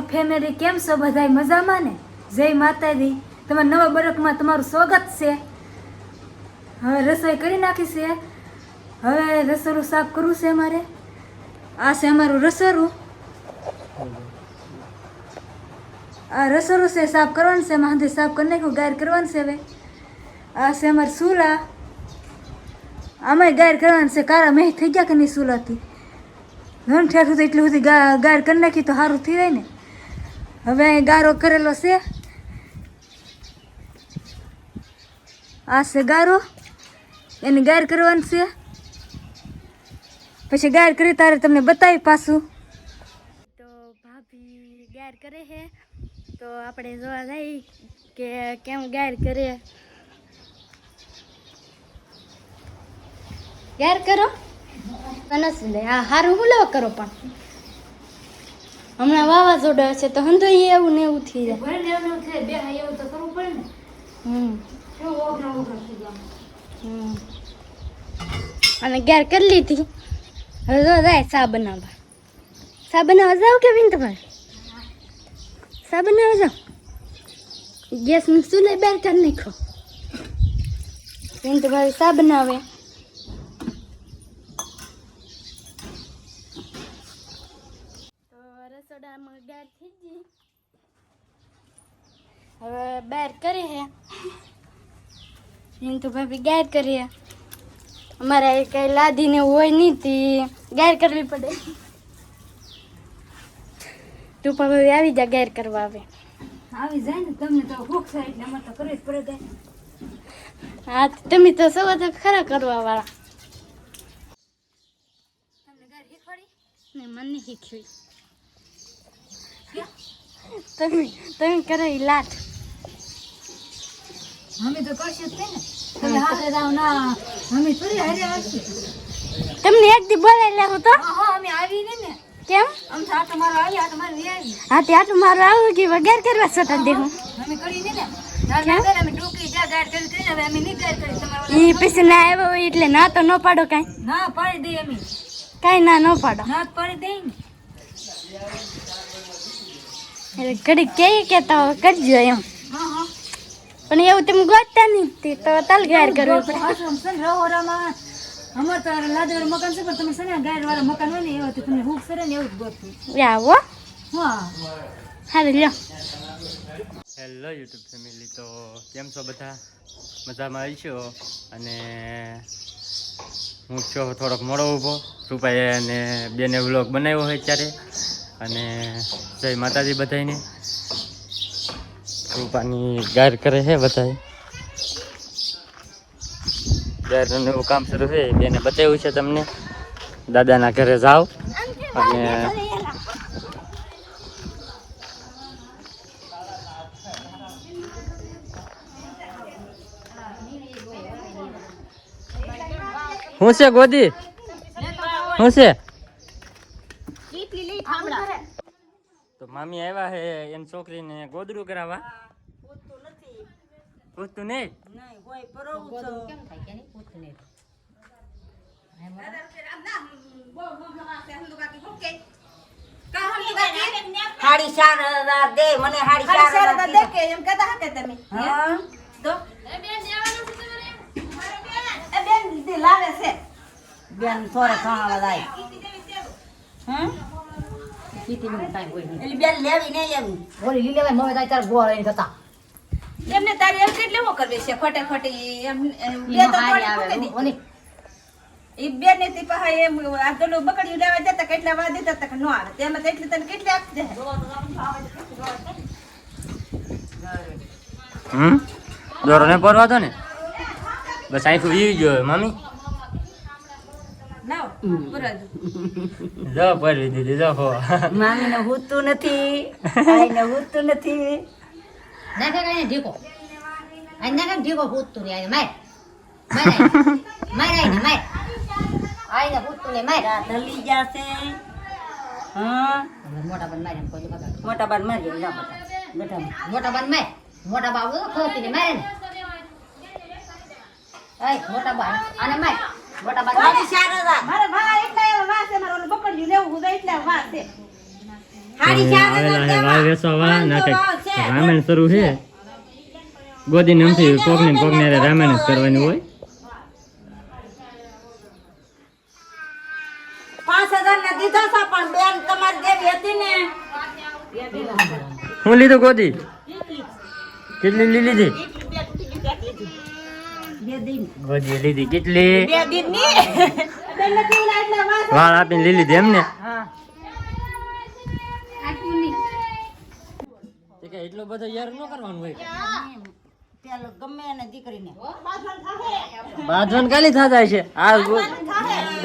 Family કેમ છો બધાય મજામાં ને? જય માતાજી. તમારા નવા બરકમાં તમારું સ્વાગત છે. હવે રસોઈ કરી નાખી છે. હવે રસોડું સાફ કરવું છે અમારે. આ છે અમારું રસોડું. આ રસોડું છે, સાફ કરવાનું છે. માંદે સાફ કરી નાખ્યું, ગાયર કરવાનું છે હવે. આ છે અમારી સુલા. આમાંય ગાયર કરવાનું છે. કારા મેં થઈ ગયા કે નહીં સુલાથી? ધન ઠેઠું તો એટલી બધી ગા, ગાયર કરી નાખી તો સારું થઈ જાય ને. હવે અહીં ગારો કરેલો છે. આ છે ગારો. એને ગાયર કરવાનું છે. પછી ગાયર કરી તારે તમને બતાવી પાછું. તો ભાભી ગાયર કરે છે. તો આપણે જોવા જઈએ કે કેમ ગાયર કરે. ગાર કરો. નથી લે? હા હારું હું લેવા કરો પણ. હમણાં વાવાઝોડા છે તો હંધો એવું ને એવું થઈ જાય. હમ. હમ. અને ગેર કરી લીધી. હવે જો જાય સા બનાવવા. સા બનાવવા જાવ કે બિન તમારે? સા બનાવવા જાવ? ગેસનું ચૂલે બેર કરી નાખો. બિન તમારે સા બનાવે તો રસોડામાં ગાર થઈ ગઈ હવે બેર કરી હે તો ભાભી ગાયર કરીએ. અમારે કઈ લાદીને હોય નહીં તી. ગાયર કરવી પડે. તું પણ ભાભી આવી જા ગાયર કરવા આવે આવી જાય ને તમને તો ભૂખ થાય એટલે અમારે તો કરવી જ પડે હા તમે તો સૌ તો ખરા કરવા વાળા. તમને ગાયર શીખવાડી? ને મને શીખવી. તમે તમે કરો લાટ અમે તો કરશે જ ને. તમે હાથે જાવ ના અમે થોડી હારે આવશે. તમને એક દી બોલાવી લેવું તો? હા હા અમે આવી ને. કેમ? આમ તો આટો મારો આવી આટો મારો આવી હા ત્યાં મારું આવું કે વગર કરવા છતાં દે હું. અમે કરી ને ને પછી ના આવ્યો એટલે ના તો ન પાડો કાંઈ. ના પાડી દઈએ અમે. કાંઈ ના ન પાડો. ના પાડી ને. એટલે ઘડી કે કેતા હોય કરજો એમ. હા હા. પણ એવું તમે ગોતતા નહીં તો તો તલગાર કરવું પડે. રહોરામાં. અમાર તો લાદર મકાન છે પણ તમે છે ગાયર વાળા મકાન હોય ને એવા તો તમને હુક સરે ને એવું જ ગોતવું. આવો. હા. હારે લ્યો. હેલો યુટ્યુબ ફેમિલી તો કેમ છો બધા? મજામાં આવીશો? અને હું છો થોડોક મોડો ઊભો. રૂપાએ અને બેને વ્લોગ બનાવ્યો હોય ત્યારે. અને જય માતાજી બધાને કૃપાની ગાર કરે છે બધાય. ગારનું એવું કામ શરૂ છે, બેને બતાવ્યું છે તમને. દાદાના ઘરે જાઓ. અને શું છે ગોદી? શું છે? તો મામી આવ્યા હે એની છોકરીને ગોદડું કરાવવા? પૂછતું નહીં? હાડી ચાર હજાર દે મને હાડી ચાર હજાર દે કે એમ કહેતા હતા તમે. હા. તો? એ બેન દીદી લાવે છે. બેન થોડે ખાવા બધાય હમ? એલી બેન લેવી નહીં એમ ઓલી લીલે ભાઈ મમ્મી તારી તાર ગોળ લઈને જતા એમને તારી એમ કેટલી હું કરવી છે? ખોટે ખોટી એમ એમ બે તો. ઈ બેન ને તી પાહા એમ આ પેલું બકડી લેવા જતા કેટલા વાર દેતા તા કે નો આવે. તેમાં તો એટલી તને કેટલી આપી દે? હમ? દોરો ને પરવા દો ને? બસ અહીંથી મમ્મી ગયો લાવ જો પરવી દીધી જો હો. મામી ને હુતું નથી આઈ ને નથી. નાખે ઢીકો. આ નાખે ઢીકો પૂછતું રે માય માર. આઈને. માર આઈને પૂછતું ને માર. રાત હલી જાશે. હા? મોટા બન મારે કોઈ મોટા બાર મારી જા બેટા. મોટા બન માર. મોટા બાબુ ખોતી ને મારે ને મોટા બા આને માર. મોટા બા હાડી ચાર હજાર. મારા ભા એટલા એવા વાસે મારો ઓલું લેવું હું એટલા વાસે આવેલા છે રામાયણ શરૂ છે. ગોદી નમથી કોક ને કોક ને રામાયણ જ કરવાની હોય હું લીધું ગોદી? કેટલી લીધી? હતી ગોદી લીધી. કેટલી? બે દિન વાળ આપીને લીધી હતી એટલો બધો યાર ન કરવાનું હોય. પેલો ગમે એને દીકરીને. બાંધવાન કાલી થતા છે? આ ગો-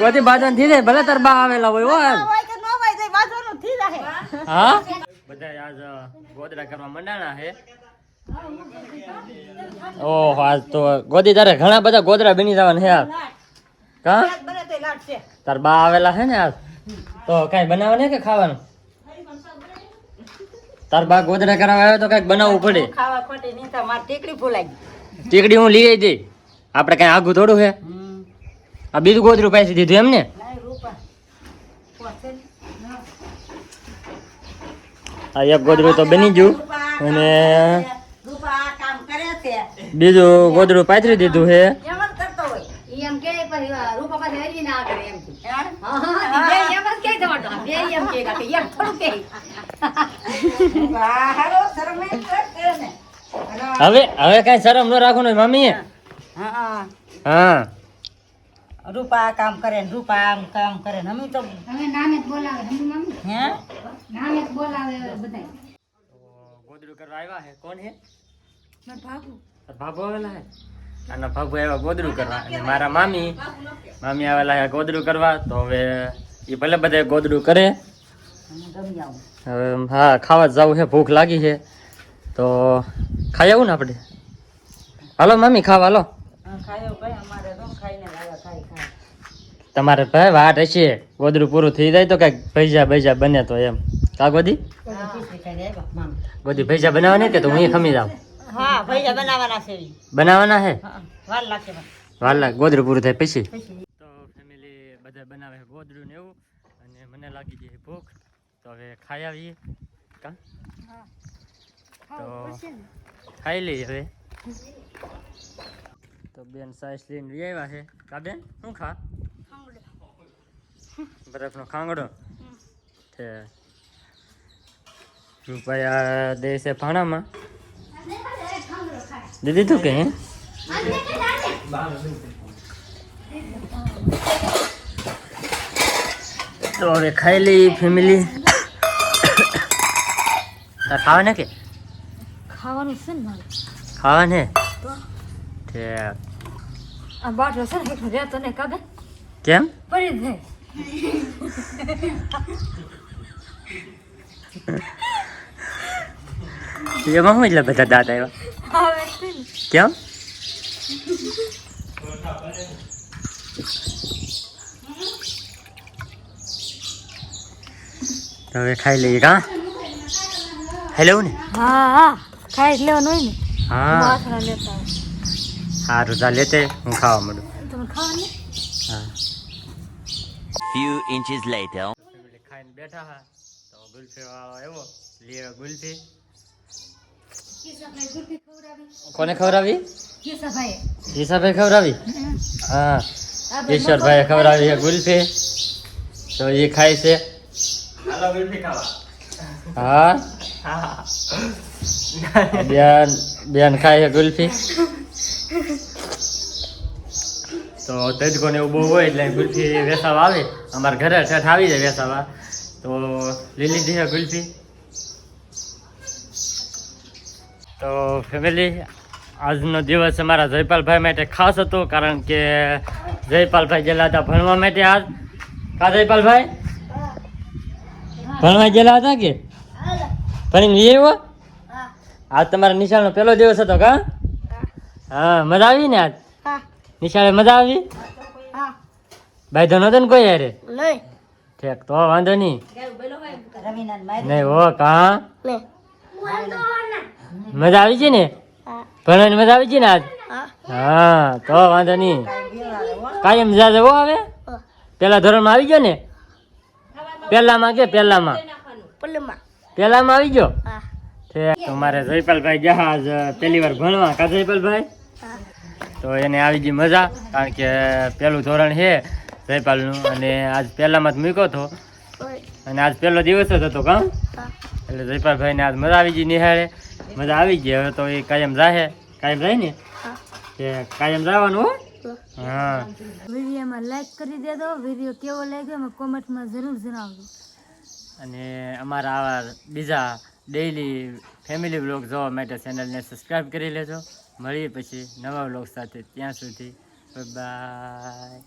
ગોદી બાંધવાનથી જાય? ભલે તાર બા આવેલા હોય હો. એમ. હોય કે ન હોય તો વાંચવાનું થઈ જાય હા? બધા આજ ગોદડા કરવા મંડાણા છે ઓહો આજ તો ગોદી તારે ઘણા બધા ગોદરા બની જવાના છે યાર. કા? તાર બા આવેલા છે ને આજ તો કઈ બનાવવાનું કે ખાવાનું? તાર બા ગોદરા કરાવવા આવ્યો તો કંઈક બનાવવું પડે. ખાવા ખોટી નહીં તો માર ટીકડી ફૂલાઈ ટીકડી હું લઈ આવી આપણે કઈ આગું થોડું છે? આ બીજું ગોદરું પાછી દીધું એમ ને આ એક ગોદરું તો બની ગયું. અને બીજું ગોદરું પાથરી દીધું છે એમ જ કરતો હોય. ઈ એમ કે પછી રૂપા પાસે હરી ના કરે એમ. કે. યાર હા, હા, હા, બે એમ જ કે તમારો. બે એમ કે કે એમ થોડું કે. રૂપા હારો શરમે કરતે ને. હવે હવે કઈ શરમ ન રાખવાનું હોય મમ્મી હા હા. રૂપા આ કામ કરે ને રૂપા આમ કામ કરે ને. અમે તો હવે નામે જ બોલાવે હમ, મમ્મી? હે? નામે જ બોલાવે બધાય. ગોદડું કરવા આવ્યા છે કોણ છે ભાભુ આવેલા છે ભાભો આવ્યા ગોદડું કરવા. અને મારા મામી મામી આવેલા ગોદડું કરવા. તો હવે એ ભલે બધા ગોદડું કરે. હવે હા ખાવા જવું છે ભૂખ લાગી છે તો ખાઈ આવું ને આપણે? હાલો મામી ખાવા હાલો. હા, ખાયો ભાઈ અમારે તો ખાઈને લાવ્યા ખાઈ ખાઈ. તમારે ભાઈ વાટ હશે. ગોદડું પૂરું થઈ જાય તો કંઈક ભૈજા ભૈજા બને તો એમ. કા ગોદી? ગોદી ભૈજા બનાવવાની કે તો હું ખમી જાઉં? હા ભૈયા બનાવવાના છે. બનાવવાના છે? વાર લાગશે પૂરું થાય પછી? તો ફેમિલી બધા બનાવે ગોદરું ને એવું અને મને લાગી ગઈ ભૂખ. તો હવે ખાઈ આવીએ. કા? તો ખાઈ લઈએ હવે. તો બેન સાઈસ લઈને રી આવ્યા છે. કા બેન? શું ખા? બરફનો ખાંગડો? છે. રૂપિયા દેશે છે ભાણામાં દીધી તું કે હે તો હવે ખાઈ લઈ ફેમિલી તાર ખાવા ને કે ખાવાનું છે ને મારે ખાવા ને તે આ બાટલો છે ને હેઠળ રહેતો ને કાબે કેમ પડી જ એમાં શું એટલે બધા દાંત આવ્યા કેમ? તો હવે ખાઈ લઈએ કા? ખાઈ લેવું ને? હા હા ખાઈ જ લેવાનું હોય ને. હા. લેતા હોય સારું જા લેતે હું ખાવા તમે ખાવાની? હા. Few inches later. ખાઈને બેઠા હા. તો ગુલ્ફી આવ્યો ગુલ્ફી. કોને ખવડાવી? જીસાભાઈ ખવડાવી? હા. ઈશ્વરભાઈ ખવડાવી ગુલ્ફી. તો એ ખાય છે. હા. બેન બેન ખાય છે ગુલ્ફી. તો તજકોને એવું બહુ હોય એટલે ગુલ્ફી વેસાવા આવે. અમારા ઘરે ઠેઠ આવી જાય વેસાવા. તો લીલી લીધી છે ગુલ્ફી. તો ફેમિલી આજનો દિવસ અમારા જયપાલભાઈ માટે ખાસ હતો કારણ કે જયપાલભાઈ ગયેલા હતા ભણવા માટે આજ. કા જયપાલભાઈ? ભણવા ગયેલા હતા કે? ભણીને લઈ આવ્યો? આજ તમારા નિશાળનો પહેલો દિવસ હતો કા? હા મજા આવી ને આજ? નિશાળે મજા આવી? ભાઈ ધનો હતો ને કોઈ યારે ઠેક તો વાંધો નહીં. નહીં હો કા? મજા આવી છે ને? ભણવાની મજા આવી છે ને આજ? હા. તો વાંધો નહીં. કાયમ જા જવો હવે? પેલા ધોરણમાં આવી ગયો ને? પહેલામાં કે પહેલામાં પહેલામાં આવી ગયો? તમારે જયપાલભાઈ આજ પહેલી વાર ભણવા. કા જયપાલભાઈ? તો એને આવી ગઈ મજા કારણ કે પહેલું ધોરણ છે જયપાલનું અને આજ પહેલામાં જ મૂક્યો હતો અને આજ પહેલો દિવસ જ હતો કામ એટલે જયપાલભાઈને આજ મજા આવી ગઈ નિહાળે. મજા આવી ગઈ. હવે તો એ કાયમ જાહે કાયમ જાય ને? કે કાયમ જવાનું હો? હા. વિડીયોમાં લાઈક કરી દેજો. વીડિયો કેવો લાગ્યો અમે કોમેન્ટમાં જરૂર જણાવજો. અને અમારા આવા બીજા ડેઈલી ફેમિલી બ્લોગ જોવા માટે ચેનલને સબસ્ક્રાઈબ કરી લેજો. મળીએ પછી નવા બ્લોગ સાથે. ત્યાં સુધી બાય